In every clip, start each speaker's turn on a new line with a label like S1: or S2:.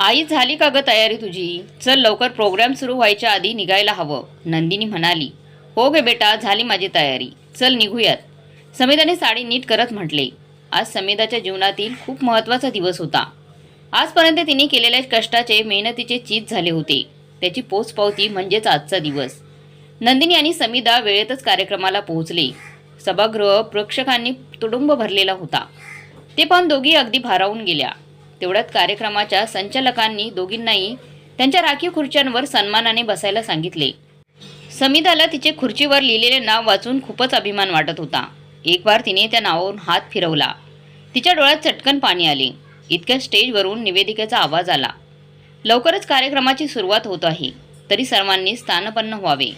S1: आई झाली का ग तयारी तुझी? चल लवकर प्रोग्राम सुरू व्हायच्या आधी निघायला हवं. नंदिनी म्हणाली हो गे बेटा झाली माझी तयारी. चल निघूयात. समेधाने साडी नीट करत म्हटले. आज समेधाच्या जीवनातील खूप महत्त्वाचा दिवस होता. आजपर्यंत तिने केलेल्या कष्टाचे मेहनतीचे चीज झाले होते. त्याची पोचपावती म्हणजेच आजचा दिवस. नंदिनी आणि समिधा वेळेतच कार्यक्रमाला पोहोचले. सभागृह प्रेक्षकांनी तुडुंब भरलेला होता. ते पण दोघी अगदी भारावून गेल्या. तेवढ्यात कार्यक्रमाच्या संचालकांनी दोघींनाही त्यांच्या राखीव खुर्च्यांवर सन्मानाने बसायला सांगितले. समिताला तिचे खुर्चीवर लिहिलेले नाव वाचून खूपच अभिमान वाटत होता. एक बार तिने त्या नावावरून हात फिरवला. तिच्या डोळ्यात चटकन पाणी आले. इतक्या स्टेजवरून निवेदिकेचा आवाज आला. लवकरच कार्यक्रमाची सुरुवात होत आहे. तरी सर्वांनी स्थानपन्न व्हावे.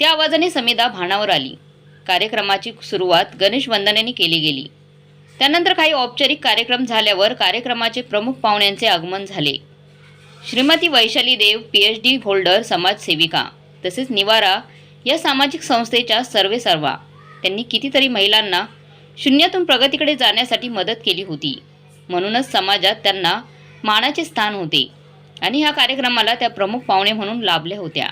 S1: त्या आवाजाने समिधा भानावर आली. कार्यक्रमाची सुरुवात गणेश वंदनेने केली गेली. त्यानंतर काही औपचारिक कार्यक्रम झाल्यावर कार्यक्रमाचे प्रमुख पाहुण्यांचे आगमन झाले. Shrimati Vaishali Dev P H D holder समाजसेविका तसेच निवारा या सामाजिक संस्थेच्या सर्वे सर्वा त्यांनी कितीतरी महिलांना शून्यातून प्रगतीकडे जाण्यासाठी मदत केली होती. म्हणूनच समाजात त्यांना मानाचे स्थान होते आणि ह्या कार्यक्रमाला त्या प्रमुख पाहुणे म्हणून लाभल्या होत्या.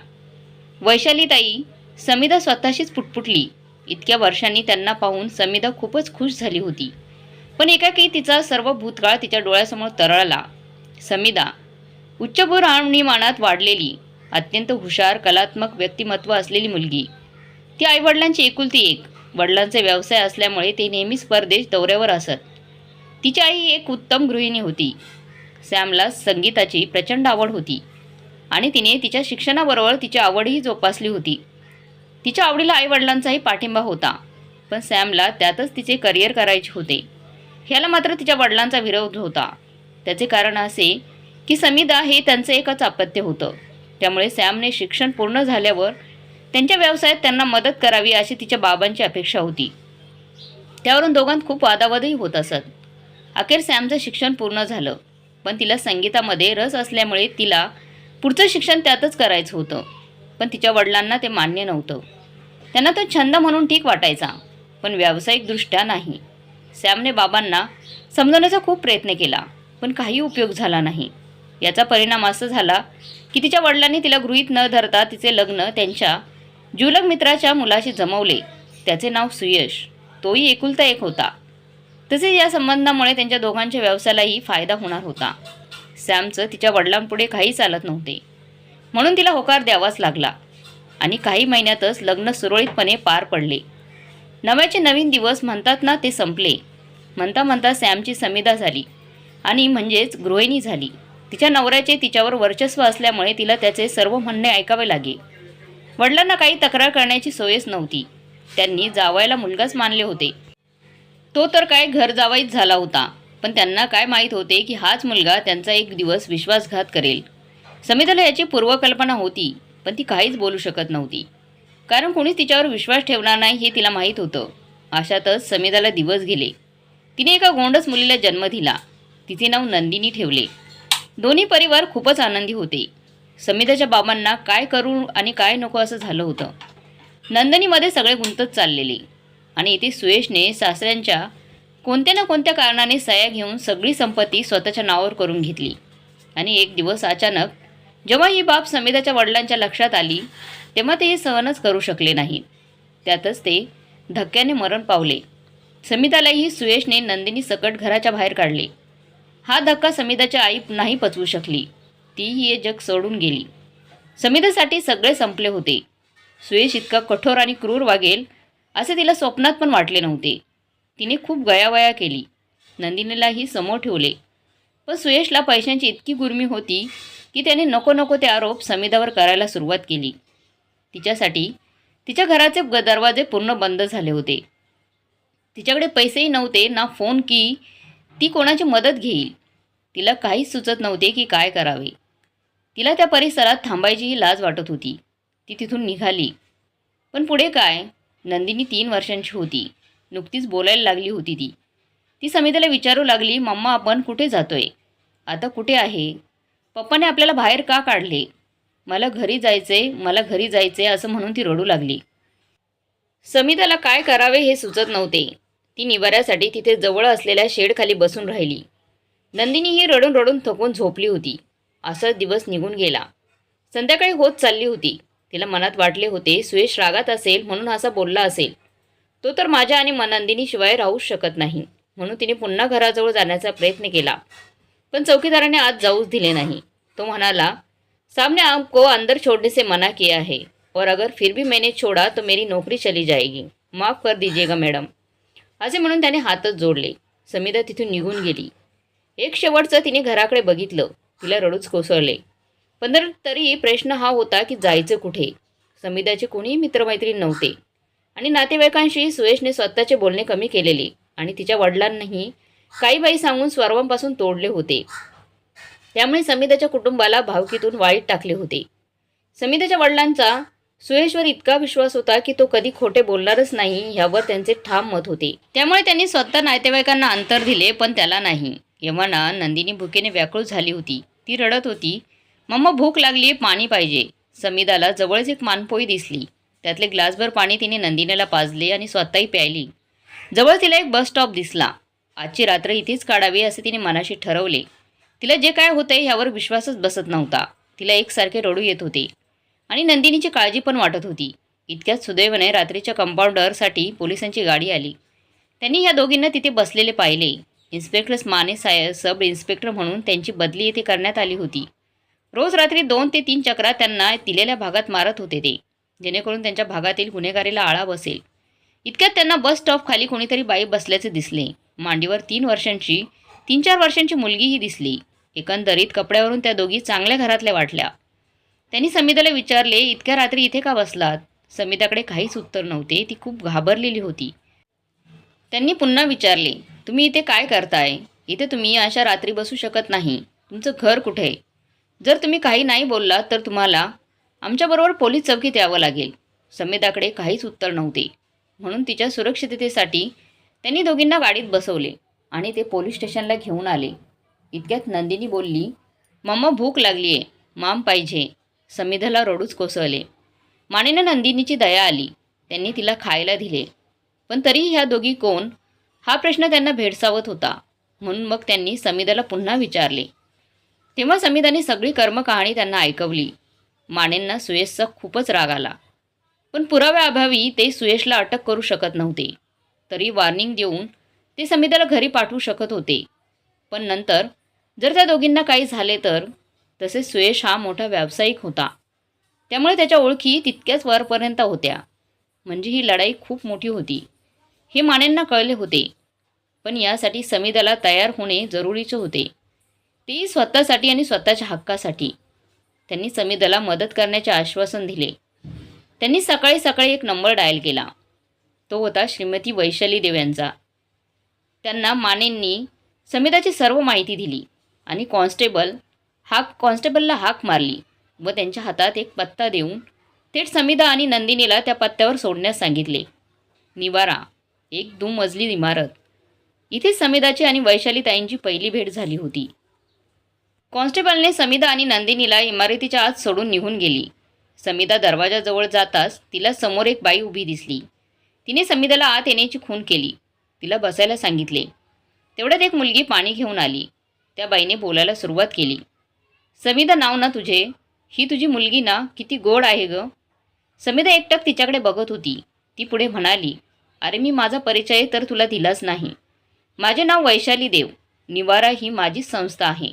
S1: वैशालीताई समिधा स्वतःशीच पुटपुटली. इतक्या वर्षांनी त्यांना पाहून समिधा खूपच खुश झाली होती. पण एकाकी तिचा सर्व भूतकाळ तिच्या डोळ्यासमोर तरळला. समीदा उच्चभूर आणीमानात वाढलेली अत्यंत हुशार कलात्मक व्यक्तिमत्व असलेली मुलगी. ती आईवडिलांची एकुलती एक वडिलांचे व्यवसाय असल्यामुळे ते नेहमीच परदेश दौऱ्यावर असत. तिची आई एक उत्तम गृहिणी होती. सॅमला संगीताची प्रचंड आवड होती आणि तिने तिच्या शिक्षणाबरोबर तिची आवडही जोपासली होती. तिच्या आवडीला आईवडिलांचाही पाठिंबा होता पण सॅमला त्यातच तिचे करिअर करायचे होते. ह्याला मात्र तिच्या वडिलांचा विरोध होता. त्याचे कारण असे की समीदा हे त्यांचं एकच अपत्य होतं. त्यामुळे सॅमने शिक्षण पूर्ण झाल्यावर त्यांच्या व्यवसायात त्यांना मदत करावी अशी तिच्या बाबांची अपेक्षा होती. त्यावरून दोघांत खूप वादावादही होत असत. अखेर सॅमचं शिक्षण पूर्ण झालं पण तिला संगीतामध्ये रस असल्यामुळे तिला पुढचं शिक्षण त्यातच करायचं होतं पण तिच्या वडिलांना ते मान्य नव्हतं. त्यांना तो छंद म्हणून ठीक वाटायचा पण व्यावसायिकदृष्ट्या नाही. सॅमने बाबांना समजवण्याचा खूप प्रयत्न केला पण काही उपयोग झाला नाही. याचा परिणाम असा झाला की तिच्या वडिलांनी तिला गृहीत न धरता तिचे लग्न त्यांच्या जुलग मित्राच्या मुलाशी जमवले. त्याचे नाव सुयश. तोही एकुलता एक होता. तसेच या संबंधामुळे त्यांच्या दोघांच्या व्यवसायालाही फायदा होणार होता. सॅमचं तिच्या वडिलांपुढे काही चालत नव्हते. म्हणून तिला होकार द्यावाच लागला आणि काही महिन्यातच लग्न सुरळीतपणे पार पडले. नव्याचे नवीन दिवस म्हणतात ना ते संपले. म्हणता म्हणता सॅमची समिधा झाली आणि म्हणजेच गृहिणी झाली. तिच्या नवऱ्याचे तिच्यावर वर्चस्व असल्यामुळे तिला त्याचे सर्व म्हणणे ऐकावे लागे. वडिलांना काही तक्रार करण्याची सोयच नव्हती. त्यांनी जावायला मुलगाच मानले होते. तो तर काय घर जावाईच झाला होता पण त्यांना काय माहीत होते की हाच मुलगा त्यांचा एक दिवस विश्वासघात करेल. समिताला याची पूर्वकल्पना होती पण ती काहीच बोलू शकत नव्हती. कारण कोणीच तिच्यावर विश्वास ठेवणार नाही हे तिला माहीत होतं. अशातच समिताला दिवस गेले. तिने एका गोंडस मुलीला जन्म दिला. तिचे नाव नंदिनी ठेवले. दोन्ही परिवार खूपच आनंदी होते. समिताच्या बाबांना काय करू आणि काय नको असं झालं होतं. नंदनीमध्ये सगळे गुंतत चाललेले. आणि इथे सुयेशने सासऱ्यांच्या कोणत्या ना कोणत्या कारणाने सया घेऊन सगळी संपत्ती स्वतःच्या नावावर करून घेतली. आणि एक दिवस अचानक जेव्हा ही बाब समिताच्या वडिलांच्या लक्षात आली तेव्हा ते हे सहनच करू शकले नाही त्यातच ते धक्क्याने मरण पावले. समितालाही सुयशने नंदिनी सकट घराच्या बाहेर काढले. हा धक्का समिताच्या आई नाही पचवू शकली. तीही हे जग सोडून गेली. समितासाठी सगळे संपले होते. सुयश इतका कठोर आणि क्रूर वागेल असे तिला स्वप्नात पण वाटले नव्हते. तिने खूप गयावया केली. नंदिनीलाही समोर ठेवले. पण सुयशला पैशांची इतकी गुर्मी होती की त्याने नको नको ते आरोप समिधावर करायला सुरुवात केली. तिच्यासाठी तिच्या घराचे दरवाजे पूर्ण बंद झाले होते. तिच्याकडे पैसेही नव्हते ना फोन की ती कोणाची मदत घेईल? तिला काहीच सुचत नव्हते की काय करावे. तिला त्या परिसरात थांबायचीही लाज वाटत होती. ती तिथून निघाली. पण पुढे काय? नंदिनी तीन वर्षांची होती. नुकतीच बोलायला लागली होती ती. ती समितीला विचारू लागली मम्मा आपण कुठे जातोय? आता कुठे आहे? पप्पाने आपल्याला बाहेर का काढले? मला घरी जायचे मला घरी जायचे असं म्हणून ती रडू लागली. समिताला काय करावे हे सुचत नव्हते. ती निवाऱ्यासाठी तिथे जवळ असलेल्या शेडखाली बसून राहिली. नंदिनी ही रडून रडून थकून झोपली होती. असा दिवस निघून गेला. संध्याकाळी होत चालली होती. तिला मनात वाटले होते सुयश रागात असेल म्हणून असा बोलला असेल. तो तर माझ्या आणि नंदिनीशिवाय राहूच शकत नाही म्हणून तिने पुन्हा घराजवळ जाण्याचा प्रयत्न केला. पण चौकीदाराने आज जाऊच दिले नाही. तो म्हणाला सामने आपको अंदर छोड़ने से मना किया है. और अगर फिर भी मैंने छोड़ा तो मेरी नौकरी चली जाएगी। माफ कर दीजिएगा मॅडम। असे म्हणून त्याने हातच जोडले. समिता तिथून निघून गेली. एक शेवटचं तिने घराकडे बघितलं. तिला रडूच कोसळले. पण तरी प्रश्न हा होता की जायचं कुठे? समिताचे कोणीही मित्रमैत्रीण नव्हते. आणि नातेवाईकांशी सुयशने स्वतःचे बोलणे कमी केलेले. आणि तिच्या वडिलांनाही काही बाई सांगून स्वरवांपासून तोडले होते. त्यामुळे समिताच्या कुटुंबाला भावकीतून वाईट टाकले होते. समिताच्या वडिलांचा सुयेशवर इतका विश्वास होता की तो कधी खोटे बोलणारच नाही यावर त्यांचे ठाम मत होते. त्यामुळे त्यांनी स्वतः नातेवाईकांना अंतर दिले पण त्याला नाही. यमाना नंदिनी भुकेने व्याकुळ झाली होती. ती रडत होती मम्मा भूक लागली पाणी पाहिजे. समिदाला जवळच एक मानपोई दिसली. त्यातले ग्लासभर पाणी तिने नंदिनीला पाजले आणि स्वतःही प्यायली. जवळ तिला एक बस स्टॉप दिसला. आजची रात्र इथेच काढावी असे तिने मनाशी ठरवले. तिला जे काय होते ह्यावर विश्वासच बसत नव्हता. तिला एकसारखे रडू येत होते. आणि नंदिनीची काळजी पण वाटत होती. इतक्यात सुदैवाने रात्रीच्या कंपाऊंडरसाठी पोलिसांची गाडी आली. त्यांनी या दोघींना तिथे बसलेले पाहिले. इन्स्पेक्टर माने साय सब इन्स्पेक्टर म्हणून त्यांची बदली येथे करण्यात आली होती. रोज रात्री दोन ते तीन चक्रा त्यांना दिलेल्या भागात मारत होते ते जेणेकरून त्यांच्या भागातील गुन्हेगारीला आळा बसेल. इतक्यात त्यांना बस स्टॉप खाली कोणीतरी बाई बसल्याचे दिसले. मांडीवर तीन वर्षांची तीन चार वर्षांची मुलगीही दिसली. एकंदरीत कपड्यावरून त्या दोघी चांगल्या घरातल्या वाटल्या. त्यांनी समिताला विचारले इतक्या रात्री इथे का बसलात? समिताकडे काहीच उत्तर नव्हते. ती खूप घाबरलेली होती. त्यांनी पुन्हा विचारले तुम्ही इथे काय करताय? इथे तुम्ही अशा रात्री बसू शकत नाही. तुमचं घर कुठे? जर तुम्ही काही नाही बोललात तर तुम्हाला आमच्याबरोबर पोलीस चौकीत यावं लागेल. समिताकडे काहीच उत्तर नव्हते. म्हणून तिच्या सुरक्षिततेसाठी त्यांनी दोघींना गाडीत बसवले आणि ते पोलीस स्टेशनला घेऊन आले. इतक्यात नंदिनी बोलली मम्मा भूक लागली आहे माम पाहिजे. समिधाला रडूच कोसळले. मानेनं नंदिनीची दया आली. त्यांनी तिला खायला दिले. पण तरी ह्या दोघी कोण? हा प्रश्न त्यांना भेडसावत होता. म्हणून मग त्यांनी समिधाला पुन्हा विचारले. तेव्हा समिधाने सगळी कर्मकहाणी त्यांना ऐकवली. मानेंना सुयशचा खूपच राग आला. पण पुराव्याअभावी ते सुयशला अटक करू शकत नव्हते. तरी वॉर्निंग देऊन ते समिधाला घरी पाठवू शकत होते. पण नंतर जर त्या दोघींना काही झाले तर? तसेच सुयश हा मोठा व्यावसायिक होता. त्यामुळे त्याच्या ओळखी तितक्याच वरपर्यंत होत्या. म्हणजे ही लढाई खूप मोठी होती. हे मानेंना कळले होते. पण यासाठी समिदाला तयार होणे जरुरीचे होते. तेही स्वतःसाठी आणि स्वतःच्या हक्कासाठी. त्यांनी समिदाला मदत करण्याचे आश्वासन दिले. त्यांनी सकाळी सकाळी एक नंबर डायल केला. तो होता श्रीमती वैशाली देव यांचा. त्यांना मानेंनी समिधाची सर्व माहिती दिली आणि कॉन्स्टेबल हाक कॉन्स्टेबलला हाक मारली व त्यांच्या हातात एक पत्ता देऊन थेट समिधा आणि नंदिनीला त्या पत्त्यावर सोडण्यास सांगितले. निवारा एक दुमजली इमारत. इथे समिधाची आणि वैशालीताईंची पहिली भेट झाली होती. कॉन्स्टेबलने समिधा आणि नंदिनीला इमारतीच्या आत सोडून निघून गेली. समिधा दरवाजाजवळ जाताच तिला समोर एक बाई उभी दिसली. तिने समिधाला आत येण्याची खून केली. तिला बसायला सांगितले. तेवढ्यात एक मुलगी पाणी घेऊन आली. त्या बाईने बोलायला सुरुवात केली. समिधा नाव ना तुझे? ही तुझी मुलगी ना किती गोड आहे ग. समिधा एकटक तिच्याकडे बघत होती. ती पुढे म्हणाली अरे मी माझा परिचय तर तुला दिलाच नाही. माझे नाव वैशाली देव. निवारा ही माझीच संस्था आहे.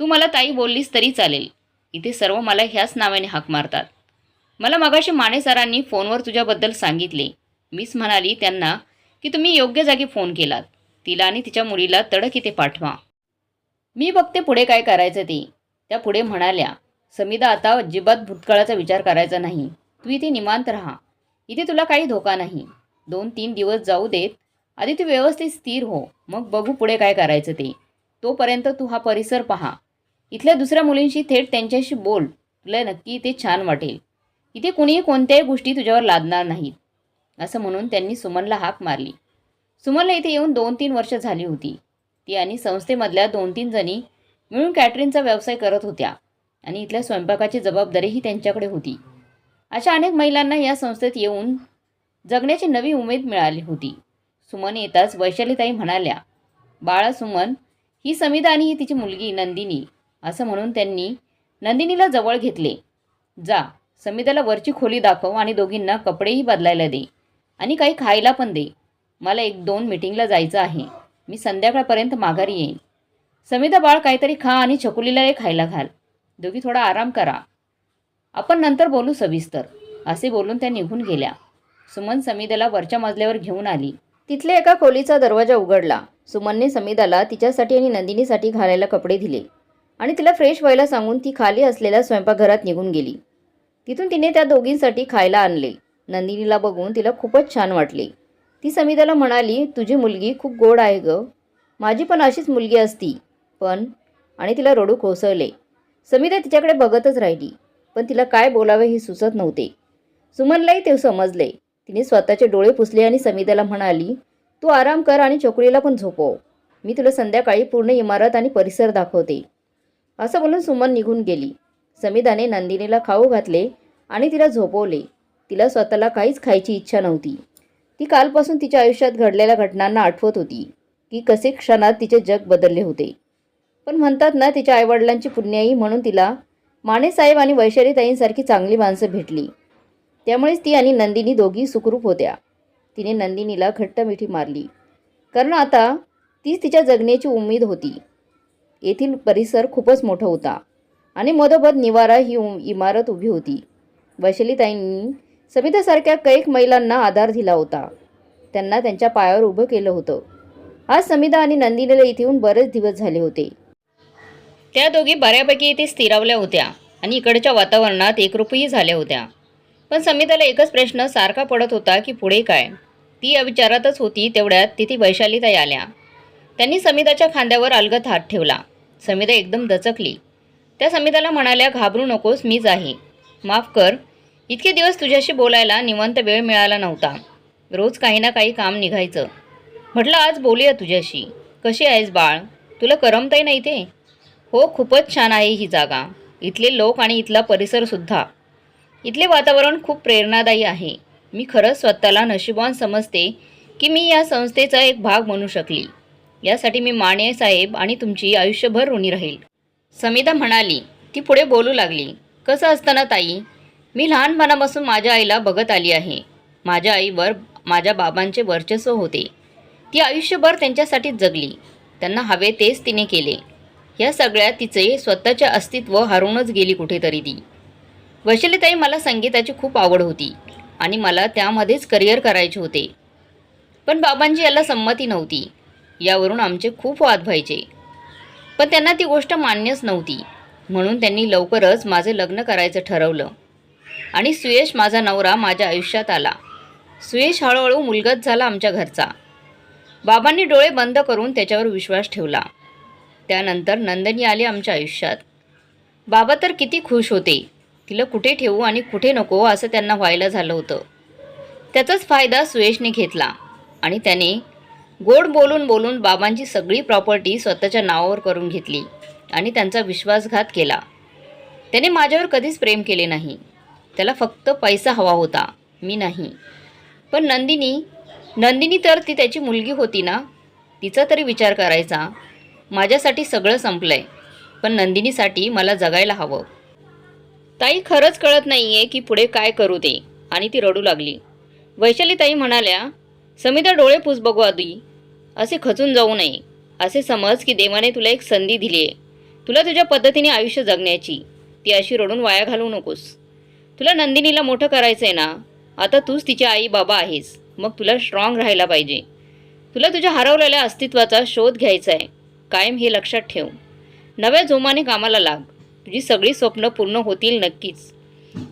S1: तू मला ताई बोललीस तरी चालेल. इथे सर्व मला ह्याच नावाने हाक मारतात. मला मगाशी माने सरांनी फोनवर तुझ्याबद्दल सांगितले. मीच म्हणाली त्यांना की तुम्ही योग्य जागी फोन केलात. तिला आणि तिच्या मुलीला तडक इथे पाठवा. मी बघते पुढे काय करायचं ते. त्या पुढे म्हणाल्या समिदा आता अजिबात भूतकाळाचा विचार करायचा नाही. तू इथे निमांत राहा. इथे तुला काही धोका नाही. दोन तीन दिवस जाऊ देत. आधी तू व्यवस्थित स्थिर हो. मग बघू पुढे काय करायचं ते. तोपर्यंत तू हा परिसर पहा. इथल्या दुसऱ्या मुलींशी थेट त्यांच्याशी बोल. तुला नक्की इथे छान वाटेल. इथे कुणीही कोणत्याही गोष्टी तुझ्यावर लादणार नाहीत. असं म्हणून त्यांनी सुमनला हाक मारली. सुमनला इथे येऊन दोन तीन वर्ष झाली होती. ती आणि संस्थेमधल्या दोन तीन जणी मिळून कॅटरिंगचा व्यवसाय करत होत्या आणि इथल्या स्वयंपाकाची जबाबदारीही त्यांच्याकडे होती. अशा अनेक महिलांना या संस्थेत येऊन जगण्याची नवी उमेद मिळाली होती. सुमन येताच वैशालीताई म्हणाल्या बाळा सुमन ही समिता आणि ही तिची मुलगी नंदिनी असं म्हणून त्यांनी नंदिनीला जवळ घेतले. जा समिताला वरची खोली दाखव आणि दोघींना कपडेही बदलायला दे आणि काही खायला पण दे. मला एक दोन मिटिंगला जायचं आहे. मी संध्याकाळपर्यंत माघारी येईन. समिता बाळ काहीतरी खा आणि छकुलीला खायला घाल. दोघी थोडा आराम करा. आपण नंतर बोलू सविस्तर असे बोलून त्या निघून गेल्या. सुमन समिताला वरच्या मजल्यावर घेऊन आली. तिथल्या एका खोलीचा दरवाजा उघडला. सुमनने समिताला तिच्यासाठी आणि नंदिनीसाठी घालायला कपडे दिले आणि तिला फ्रेश व्हायला सांगून ती खाली असलेल्या स्वयंपाकघरात निघून गेली. तिथून तिने त्या दोघींसाठी खायला आणले. नंदिनीला बघून तिला खूपच छान वाटले. ती समिताला म्हणाली तुझी मुलगी खूप गोड आहे ग. माझी पण अशीच मुलगी असती. पण आणि तिला रडू कोसळले. समिता तिच्याकडे बघतच राहिली पण तिला काय बोलावे हे सुचत नव्हते. सुमनलाही ते समजले. तिने स्वतःचे डोळे पुसले आणि समिताला म्हणाली तू आराम कर आणि चोकळीला पण झोपव. मी तुला संध्याकाळी पूर्ण इमारत आणि परिसर दाखवते. असं बोलून सुमन निघून गेली. समिधाने नंदिनीला खाऊ घातले आणि तिला झोपवले. तिला स्वतःला काहीच खायची इच्छा नव्हती. ती कालपासून तिच्या आयुष्यात घडलेल्या घटनांना आठवत होती की कसे क्षणात तिचे जग बदलले होते. पण म्हणतात ना तिच्या आईवडिलांची पुण्याई म्हणून तिला मानेसाहेब आणि वैशालीताईंसारखी चांगली माणसं भेटली. त्यामुळेच ती आणि नंदिनी दोघी सुखरूप होत्या. तिने नंदिनीला घट्ट मिठी मारली. कारण आता तीच तिच्या जगण्याची उमेद होती. येथील परिसर खूपच मोठा होता आणि मधोमध निवारा ही इमारत उभी होती. वैशालीताईंनी समितासारख्या कैक महिलांना आधार दिला होता. त्यांना त्यांच्या पायावर उभं केलं होतं. आज समिता आणि नंदिनीला इथे येऊन बरेच दिवस झाले होते. त्या दोघी बऱ्यापैकी इथे स्थिरावल्या होत्या आणि इकडच्या वातावरणात एकरूपही झाल्या होत्या. पण समिताला एकच प्रश्न सारखा पडत होता की पुढे काय? ती या विचारातच होती तेवढ्यात तिथे वैशालीताई आल्या. त्यांनी समिताच्या खांद्यावर अलगत हात ठेवला. समिता एकदम दचकली. त्या समिताला म्हणाल्या घाबरू नकोस मीच आहे. माफ कर. इतके दिवस तुझ्याशी बोलायला निवंत वेळ मिळाला नव्हता. रोज काही ना काही काम निघायचं. म्हटलं आज बोलूया तुझ्याशी. कशी आहेस बाळ? तुला करमताही नाही ते हो खूपच छान आहे ही जागा. इथले लोक आणि इथला परिसरसुद्धा इथले वातावरण खूप प्रेरणादायी आहे. मी खरंच स्वतःला नशिबान समजते की मी या संस्थेचा एक भाग बनू शकली. यासाठी मी माने साहेब आणि तुमची आयुष्यभर ऋणी राहील. समिता म्हणाली ती पुढे बोलू लागली. कसं असतं ना ताई? मी लहानपणापासून माझ्या आईला बघत आली आहे. माझ्या आईवर माझ्या बाबांचे वर्चस्व होते. ती आयुष्यभर त्यांच्यासाठीच जगली. त्यांना हवे तेच तिने केले. ह्या सगळ्यात तिचे स्वतःचे अस्तित्व हरवूनच गेली कुठेतरी ती. वैशालीताई मला संगीताची खूप आवड होती आणि मला त्यामध्येच करिअर करायचे होते. पण बाबांची याला संमती नव्हती. यावरून आमचे खूप वाद व्हायचे. पण त्यांना ती गोष्ट मान्यच नव्हती. म्हणून त्यांनी लवकरच माझे लग्न करायचं ठरवलं. आणि सुयश माझा नवरा माझ्या आयुष्यात आला. सुयश हळूहळू मुलगत झाला आमच्या घरचा. बाबांनी डोळे बंद करून त्याच्यावर विश्वास ठेवला. त्यानंतर नंदनी आली आमच्या आयुष्यात. बाबा तर किती खुश होते. तिला कुठे ठेवू आणि कुठे नको असं त्यांना व्हायला झालं होतं. त्याचाच फायदा सुयशने घेतला आणि त्याने गोड बोलून बोलून बाबांची सगळी प्रॉपर्टी स्वतःच्या नावावर करून घेतली आणि त्यांचा विश्वासघात केला. त्याने माझ्यावर कधीच प्रेम केले नाही. त्याला फक्त पैसा हवा होता. मी नाही. पण नंदिनी नंदिनी तर ती त्याची मुलगी होती ना? तिचा तरी विचार करायचा. माझ्यासाठी सगळं संपलंय. पण नंदिनीसाठी मला जगायला हवं. ताई खरंच कळत नाही आहे की पुढे काय करू ते आणि ती रडू लागली. वैशाली ताई म्हणाल्या समिता डोळे पुस बघू आधी. असे खचून जाऊ नये. असे समज की देवाने तुला एक संधी दिली आहे तुला तुझ्या पद्धतीने आयुष्य जगण्याची. ती अशी रडून वाया घालवू नकोस. तुला नंदिनीला मोठं करायचं आहे ना? आता तूच तिची आई बाबा आहेस. मग तुला स्ट्रॉंग राहायला पाहिजे. तुला तुझ्या हरवलेल्या अस्तित्वाचा शोध घ्यायचा आहे कायम हे लक्षात ठेव. नव्या जोमाने कामाला लाग. तुझी सगळी स्वप्न पूर्ण होतील नक्कीच.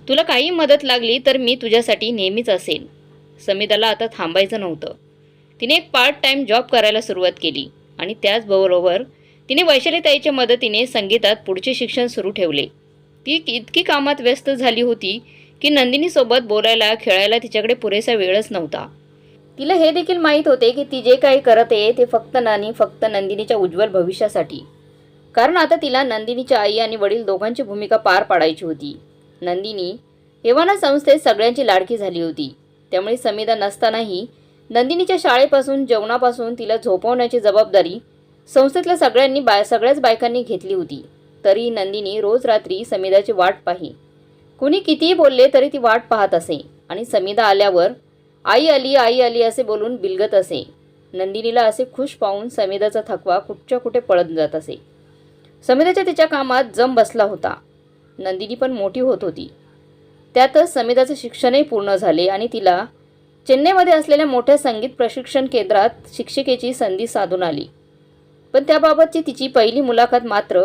S1: तुला काही मदत लागली तर मी तुझ्यासाठी नेहमीच असेल समिताला आता थांबायचं नव्हतं. तिने एक पार्ट टाईम जॉब करायला सुरुवात केली आणि त्याचबरोबर तिने वैशालीताईच्या मदतीने संगीतात पुढचे शिक्षण सुरू ठेवले. ती इतकी कामात व्यस्त झाली होती की नंदिनीसोबत बोलायला खेळायला तिच्याकडे पुरेसा वेळच नव्हता. तिला हे देखील माहीत होते की ती जे काही करत आहे ते फक्त नानी फक्त नंदिनीच्या उज्ज्वल भविष्यासाठी. कारण आता तिला नंदिनीच्या आई आणि वडील दोघांची भूमिका पार पाडायची होती. नंदिनी एव्हाना संस्थेत सगळ्यांची लाडकी झाली होती. त्यामुळे समिधा नसतानाही नंदिनीच्या शाळेपासून जेवणापासून तिला झोपवण्याची जबाबदारी संस्थेतल्या सगळ्यांनी बाय सगळ्याच बायकांनी घेतली होती. तरी नंदिनी रोज रात्री समिधाची वाट पाही. कुणी कितीही बोलले तरी ती वाट पाहत असे आणि समिधा आल्यावर आई आली आई आली असे बोलून बिलगत असे. नंदिनीला असे खुश पाहून समिधाचा थकवा कुठच्या कुठे पळत जात असे. समिधाच्या तिच्या कामात जम बसला होता. नंदिनी पण मोठी होत होती. त्यातच समिधाचं शिक्षणही पूर्ण झाले आणि तिला चेन्नईमध्ये असलेल्या मोठ्या संगीत प्रशिक्षण केंद्रात शिक्षिकेची संधी साधून आली. पण त्याबाबतची तिची पहिली मुलाखत मात्र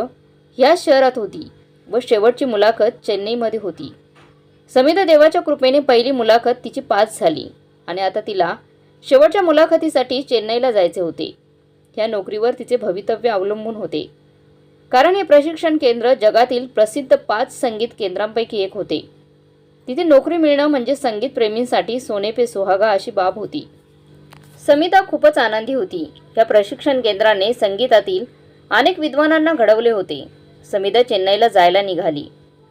S1: ह्याच शहरात होती व शेवटची मुलाखत चेन्नईमध्ये होती. समिधा देवाच्या कृपेने पहिली मुलाखत तिची पास झाली. आणि आता तिला शेवटच्या मुलाखतीसाठी चेन्नईला जायचे होते. ह्या नोकरीवर तिचे भवितव्य अवलंबून होते. कारण हे प्रशिक्षण केंद्र जगातील प्रसिद्ध पाच संगीत केंद्रांपैकी एक होते. तिथे नोकरी मिळणं म्हणजे संगीत प्रेमींसाठी सोने पे सुहागा अशी बाब होती. समिता खूपच आनंदी होती. या प्रशिक्षण केंद्राने संगीतातील अनेक विद्वानांना घडवले होते. समिता चेन्नईला जायला निघाली.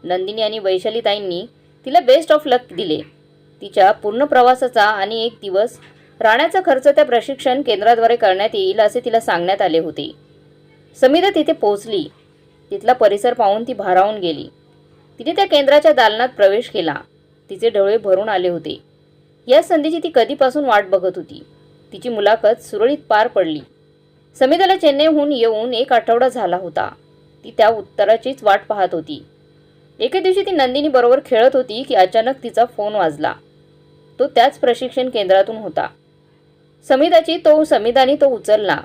S1: नंदिनी आणि वैशालीताईंनी तिला बेस्ट ऑफ लक दिले. तिच्या पूर्ण प्रवासाचा आणि एक दिवस राहण्याचा खर्च त्या प्रशिक्षण केंद्राद्वारे करण्यात येईल असे तिला सांगण्यात आले होते. समिता तिथे पोहोचली. तिथला परिसर पाहून ती भारावून गेली. तिने त्या केंद्राच्या दालनात प्रवेश केला. तिचे डोळे भरून आले होते. या संधीची ती कधीपासून वाट बघत होती. तिची मुलाखत सुरळीत पार पडली. समिताला चेन्नईहून येऊन एक आठवडा झाला होता. ती त्या उत्तराचीच वाट पाहत होती. एके दिवशी ती नंदिनी बरोबर खेळत होती की अचानक तिचा फोन वाजला. तो त्याच प्रशिक्षण केंद्रातून होता. समिताची तो समिदानी तो उचलला.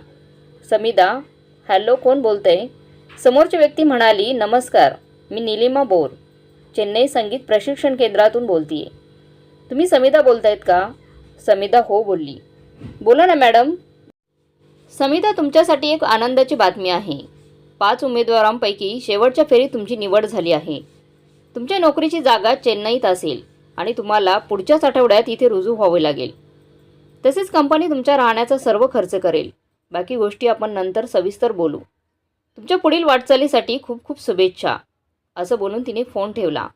S1: समिदा हॅलो कोण बोलतंय? समोरची व्यक्ती म्हणाली नमस्कार मी निलिमा बोर चेन्नई संगीत प्रशिक्षण केंद्रातून बोलतीये. तुम्ही समिदा बोलतायत का? समिदा हो बोलली. बोला ना मॅडम. समिता तुमच्यासाठी एक आनंदाची बातमी आहे. पाच उमेदवारांपैकी शेवटच्या फेरीत तुमची निवड झाली आहे. तुमच्या नोकरीची जागा चेन्नईत असेल. आणि तुम्हाला पुढच्याच आठवड्यात इथे रुजू व्हावे लागेल. तसेच कंपनी तुमच्या राहण्याचा सर्व खर्च करेल. बाकी गोष्टी आपण नंतर सविस्तर बोलू. तुमच्या पुढील वाटचालीसाठी खूप खूप शुभेच्छा. असं बोलून तिने फोन ठेवला.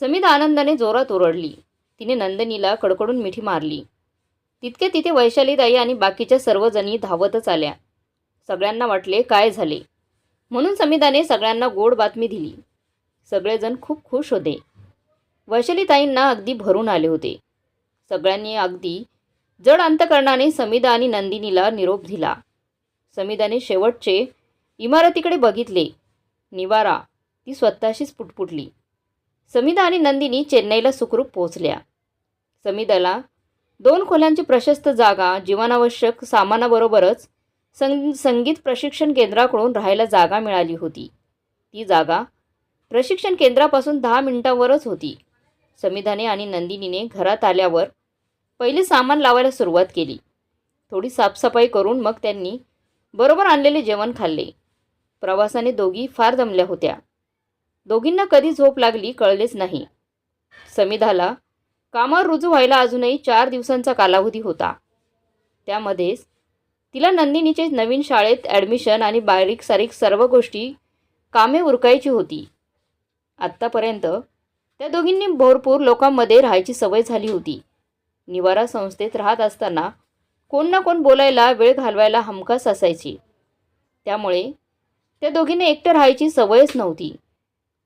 S1: समिधा आनंदाने जोरात ओरडली. तिने नंदनीला कडकडून मिठी मारली. तितके तिथे वैशालीताई आणि बाकीच्या सर्वजणी धावतच आल्या. सगळ्यांना वाटले काय झाले. म्हणून समिधाने सगळ्यांना गोड बातमी दिली. सगळेजण खूप खुश होते. वैशालीताईंना अगदी भरून आले होते. सगळ्यांनी अगदी जड अंतकरणाने समिदा आणि नंदिनीला निरोप दिला. समिधाने शेवटचे इमारतीकडे बघितले. निवारा ती स्वतःशीच पुटपुटली. समिधा आणि नंदिनी चेन्नईला सुखरूप पोहोचल्या. समिदाला दोन खोल्यांची प्रशस्त जागा जीवनावश्यक सामानाबरोबरच संग संगीत प्रशिक्षण केंद्राकडून राहायला जागा मिळाली होती. ती जागा प्रशिक्षण केंद्रापासून दहा मिनिटांवरच होती. समिधाने आणि नंदिनीने घरात आल्यावर पहिले सामान लावायला सुरुवात केली. थोडी साफसफाई करून मग त्यांनी बरोबर आणलेले जेवण खाल्ले. प्रवासाने दोघी फार दमल्या होत्या. दोघींना कधी झोप लागली कळलेच नाही. समिधाला कामावर रुजू व्हायला अजूनही चार दिवसांचा कालावधी होता. त्यामध्येच तिला नंदिनीचे नवीन शाळेत ॲडमिशन आणि बारीक सारीक सर्व गोष्टी कामे उरकायची होती. आत्तापर्यंत त्या दोघींनी भरपूर लोकांमध्ये राहायची सवय झाली होती. निवारा संस्थेत राहत असताना कोण ना कोण बोलायला वेळ घालवायला हमखास असायची. त्यामुळे त्या दोघींनी एकटं राहायची सवयच नव्हती.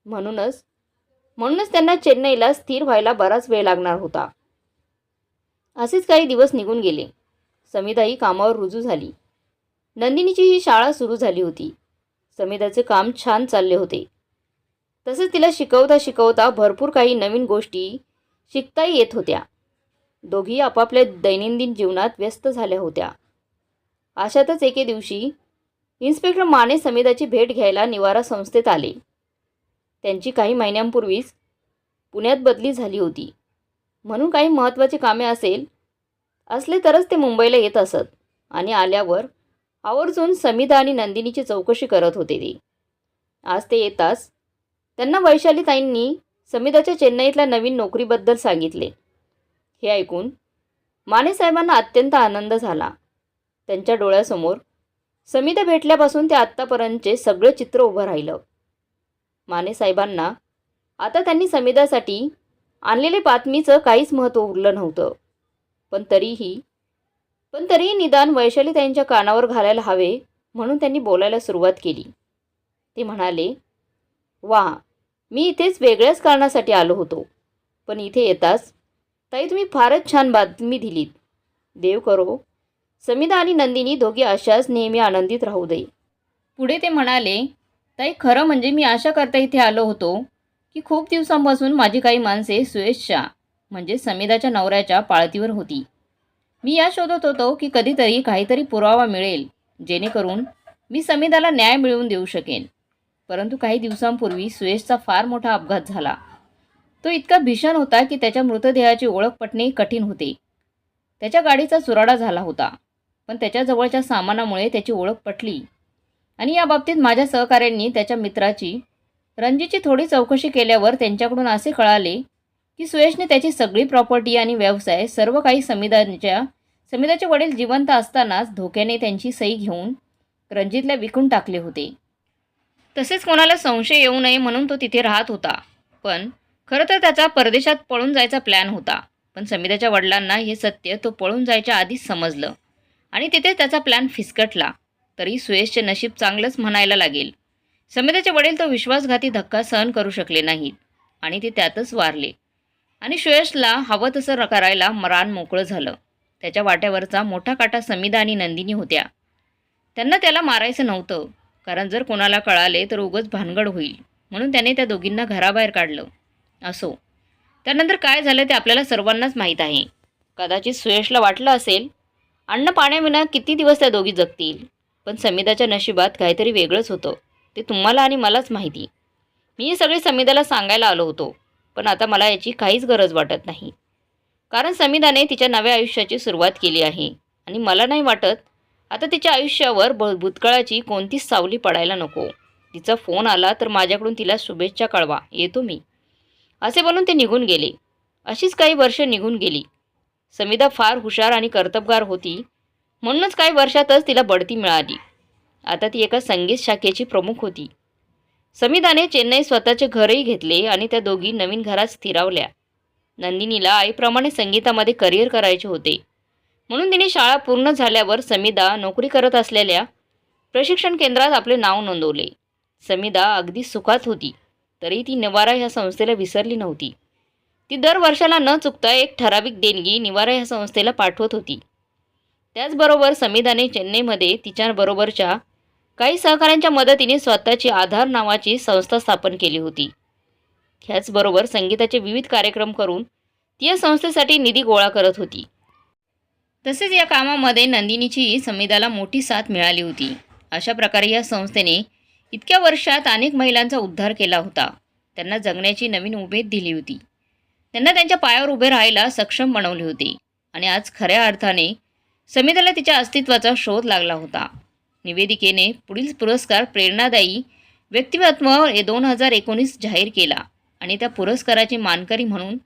S1: म्हणूनच म्हणूनच त्यांना चेन्नईला स्थिर व्हायला बराच वेळ लागणार होता. असेच काही दिवस निघून गेले. समिधाही कामावर रुजू झाली. नंदिनीची ही शाळा सुरू झाली होती. समिताचे काम छान चालले होते. तसेच तिला शिकवता शिकवता भरपूर काही नवीन गोष्टी शिकताही येत होत्या. दोघी आपापल्या दैनंदिन जीवनात व्यस्त झाल्या होत्या. अशातच एके दिवशी इन्स्पेक्टर माने समिताची भेट घ्यायला निवारा संस्थेत आले. त्यांची काही महिन्यांपूर्वीच पुण्यात बदली झाली होती. म्हणून काही महत्त्वाची कामे असेल असले तरच ते मुंबईला येत असत आणि आल्यावर आवर्जून समिता आणि नंदिनीची चौकशी करत होते ते. आज ते येताच त्यांना वैशालीताईंनी समिताच्या चेन्नईतल्या नवीन नोकरीबद्दल सांगितले. हे ऐकून मानेसाहेबांना अत्यंत आनंद झाला. त्यांच्या डोळ्यासमोर समिता भेटल्यापासून ते आत्तापर्यंतचे सगळे चित्र उभं राहिलं. मानेसाहेबांना आता त्यांनी समितासाठी आणलेले बातमीचं काहीच महत्त्व उरलं नव्हतं. पण तरीही पण तरीही निदान वैशाली त्यांच्या कानावर घालायला हवे म्हणून त्यांनी बोलायला सुरुवात केली. ते म्हणाले वा मी इथेच वेगळ्याच कारणासाठी आलो होतो. पण इथे येताच ताई तुम्ही फारच छान बातमी दिलीत. देव करो. समिधा आणि नंदिनी दोघी अशाच नेहमी आनंदित राहू दे. पुढे ते म्हणाले ताई खरं म्हणजे मी आशा करता इथे आलो होतो की खूप दिवसांपासून माझी काही माणसे सुयेशच्या म्हणजे समिधाच्या नवऱ्याच्या पाळतीवर होती. मी या शोधत होतो की कधीतरी काहीतरी पुरावा मिळेल जेणेकरून मी समिधाला न्याय मिळवून देऊ शकेन. परंतु काही दिवसांपूर्वी सुयशचा फार मोठा अपघात झाला. तो इतका भीषण होता की त्याच्या मृतदेहाची ओळख पटणे कठीण होते. त्याच्या गाडीचा चुराडा झाला होता पण त्याच्या जवळच्या सामानामुळे त्याची ओळख पटली. आणि या बाबतीत माझ्या सहकाऱ्यांनी त्याच्या मित्राची रणजीची थोडी चौकशी केल्यावर त्यांच्याकडून असे कळाले की सुयशने त्याची सगळी प्रॉपर्टी आणि व्यवसाय सर्व काही समिधांच्या समिधाचे वडील जिवंत असतानाच धोक्याने त्यांची सही घेऊन रणजितला विकून टाकले होते. तसेच कोणाला संशय येऊ नये म्हणून तो तिथे राहत होता. पण खरं तर त्याचा परदेशात पळून जायचा प्लॅन होता. पण समिताच्या वडिलांना हे सत्य तो पळून जायच्या आधीच समजलं. आणि तिथे त्याचा प्लॅन फिसकटला. तरी सुयशचे नशीब चांगलंच म्हणायला लागेल. समिताचे वडील तो विश्वासघाती धक्का सहन करू शकले नाहीत. आणि ते त्यातच वारले. आणि सुयशला हवं तसं करायला मरान मोकळं झालं. त्याच्या वाट्यावरचा मोठा काटा समिदा आणि नंदिनी होत्या. त्यांना त्याला मारायचं नव्हतं. कारण जर कोणाला कळाले तर उगच भानगड होईल. म्हणून त्याने त्या दोघींना घराबाहेर काढलं. असो. त्यानंतर काय झालं ते आपल्याला सर्वांनाच माहीत आहे. कदाचित सुयशला वाटलं असेल अन्न पाण्याविना किती दिवस त्या दोघी जगतील? पण समिधाच्या नशिबात काहीतरी वेगळंच होतं. ते तुम्हाला आणि मलाच माहिती. मी हे सगळे समिधाला सांगायला आलो होतो पण आता मला याची काहीच गरज वाटत नाही. कारण समिधाने तिच्या नव्या आयुष्याची सुरुवात केली आहे आणि मला नाही वाटत आता तिच्या आयुष्यावर ब भूतकाळाची कोणतीच सावली पडायला नको. तिचा फोन आला तर माझ्याकडून तिला शुभेच्छा कळवा. येतो मी. असे बोलून ते निघून गेले. अशीच काही वर्ष निघून गेली. समिधा फार हुशार आणि कर्तबगार होती. म्हणूनच काही वर्षातच तिला बढती मिळाली. आता ती एका संगीत शाखेची प्रमुख होती. समिधाने चेन्नई स्वतःचे घरही घेतले आणि त्या दोघी नवीन घरात स्थिरावल्या. नंदिनीला आईप्रमाणे संगीतामध्ये करिअर करायचे होते. म्हणून तिने शाळा पूर्ण झाल्यावर समीदा नोकरी करत असलेल्या प्रशिक्षण केंद्रात आपले नाव नोंदवले. समीदा अगदी सुखात होती. तरी ती निवारा ह्या संस्थेला विसरली नव्हती. ती दर वर्षाला न चुकता एक ठराविक देणगी निवारा ह्या संस्थेला पाठवत होती. त्याचबरोबर समिधाने चेन्नईमध्ये तिच्याबरोबरच्या काही सहकाऱ्यांच्या मदतीने स्वतःची आधार नावाची संस्था स्थापन केली होती. ह्याचबरोबर संगीताचे विविध कार्यक्रम करून ती या संस्थेसाठी निधी गोळा करत होती. तसेच या कामामध्ये नंदिनीची समिधाला मोठी साथ मिळाली होती. अशा प्रकारे या संस्थेने इतक्या वर्षात अनेक महिलांचा उद्धार केला होता. त्यांना जगण्याची नवीन उमेद दिली होती. त्यांना त्यांच्या पायावर उभे राहायला सक्षम बनवले होते आणि आज खऱ्या अर्थाने समिधाला तिच्या अस्तित्वाचा शोध लागला होता. निवेदिकेने पुढील पुरस्कार प्रेरणादायी व्यक्तिमत्व दोन हजार एकोणीस जाहीर केला आणि त्या पुरस्काराची मानकरी म्हणून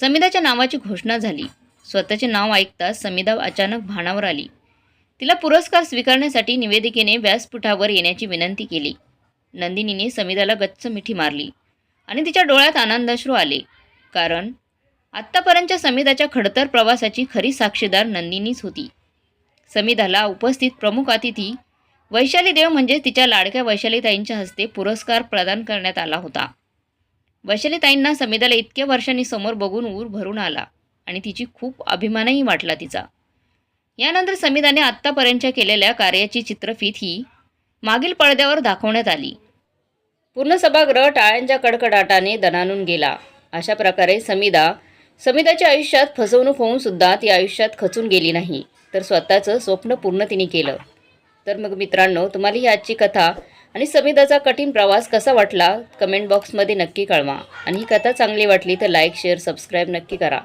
S1: समिधाच्या नावाची घोषणा झाली. स्वतःचे नाव ऐकताच समिधा अचानक भानावर आली. तिला पुरस्कार स्वीकारण्यासाठी निवेदिकेने व्यासपीठावर येण्याची विनंती केली. नंदिनीने समिधाला गच्च मिठी मारली आणि तिच्या डोळ्यात आनंदाश्रू आले. कारण आत्तापर्यंतच्या समिधाच्या खडतर प्रवासाची खरी साक्षीदार नंदिनीच होती. समिधाला उपस्थित प्रमुख अतिथी वैशाली देव म्हणजे तिच्या लाडक्या वैशालीताईंच्या हस्ते पुरस्कार प्रदान करण्यात आला होता. वैशालीताईंना समिधाला इतक्या वर्षांनी समोर बघून ऊर भरून आला. आणि तिची खूप अभिमानही वाटला तिचा. यानंतर समिधाने आत्तापर्यंतच्या केलेल्या कार्याची चित्रफीत ही मागील पडद्यावर दाखवण्यात आली. पूर्ण सभागृह टाळ्यांच्या कडकडाटाने दणानून गेला. अशा प्रकारे समिदा समिताच्या आयुष्यात फसवणूक होऊन सुद्धा ती आयुष्यात खचून गेली नाही तर स्वतःचं स्वप्न पूर्ण तिने केलं. तर मग मित्रांनो तुम्हाला ही आजची कथा आणि समिताचा कठीण प्रवास कसा वाटला कमेंट बॉक्समध्ये नक्की कळवा. आणि ही कथा चांगली वाटली तर लाईक शेअर सबस्क्राईब नक्की करा.